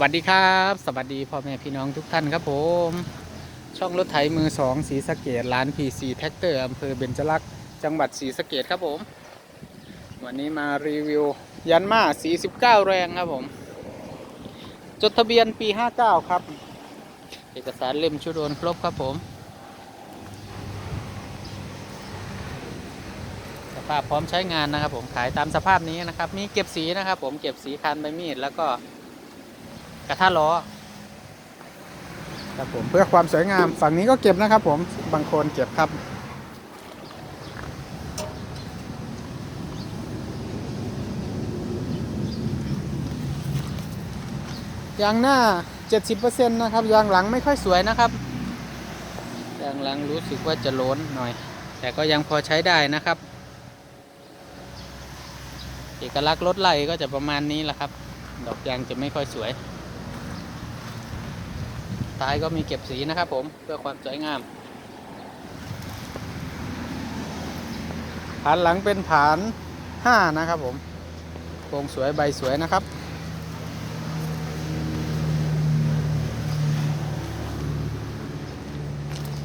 วัสดีครับ สวัสดีพ่อแม่พี่น้องทุกท่านครับผม ช่องรถไถมือสองสีสะเกดร้าน PC แท็กเตอร์อำเภอเบญจลักษณ์จังหวัดศรีสะเกดครับผม วันนี้มารีวิวยันมา49 แรงครับผม จดทะเบียนปี 59 ครับ เอกสารเล่มชุดโอนครบครับผม สภาพพร้อมใช้งานนะครับผมขายตามสภาพนี้นะครับ มีเก็บสีนะครับผมเก็บสีคันใบมีดแล้วก็ กระทะล้อครับผมเพื่อความสวยงามฝั่งนี้ก็เก็บนะครับ ผมบางคนเก็บครับ ยางหน้า 70%นะครับยางหลังไม่ค่อยสวยนะครับยางหลังรู้สึกว่าจะโล้นหน่อย แต่ก็ยังพอใช้ได้นะครับ เอกลักษณ์รถไหลก็จะประมาณนี้แหละครับ ดอกยางจะไม่ค่อยสวย ท้ายก็มีเก็บสีนะครับผมเพื่อความสวยงาม ผานหลังเป็นผานห้านะครับผมโครงสวยใบสวยนะครับ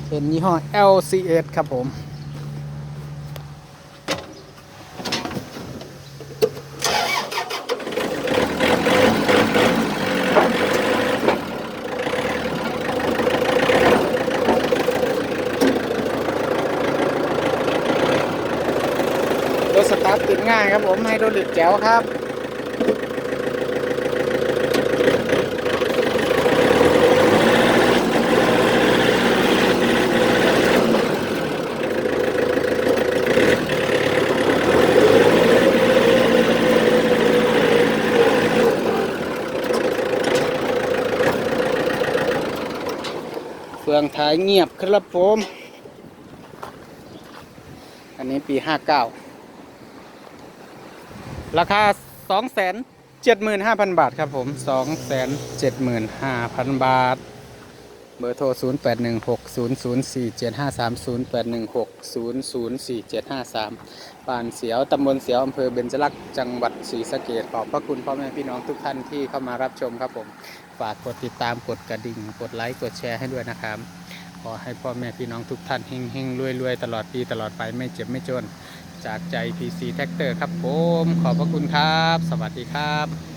เป็นยี่ห้อ LCS ครับผม รถสตาร์ทติดง่ายครับผมไฮดรลิกแจ๋วครับเฟืองท้ายเงียบครับผม อันนี้ปี59 ราคา 275,000 บาทครับผม 275,000 บาท เบอร์โทร 0816004753 0816004753ป่านเสียวตำบลเสียวอำเภอเบญจลักษ์จังหวัดศรีสะเกดขอบพระคุณพ่อแม่พี่น้องทุกท่านที่เข้ามารับชมครับผม ฝากกดติดตามกดกระดิ่ง กดไลค์กดแชร์ให้ด้วยนะครับขอให้พ่อแม่พี่น้องทุกท่านเฮงเฮงรวยรวยๆตลอดปีตลอดไปไม่เจ็บไม่จน จากใจ PC แท็กเตอร์ครับผม ขอบพระคุณครับ สวัสดีครับ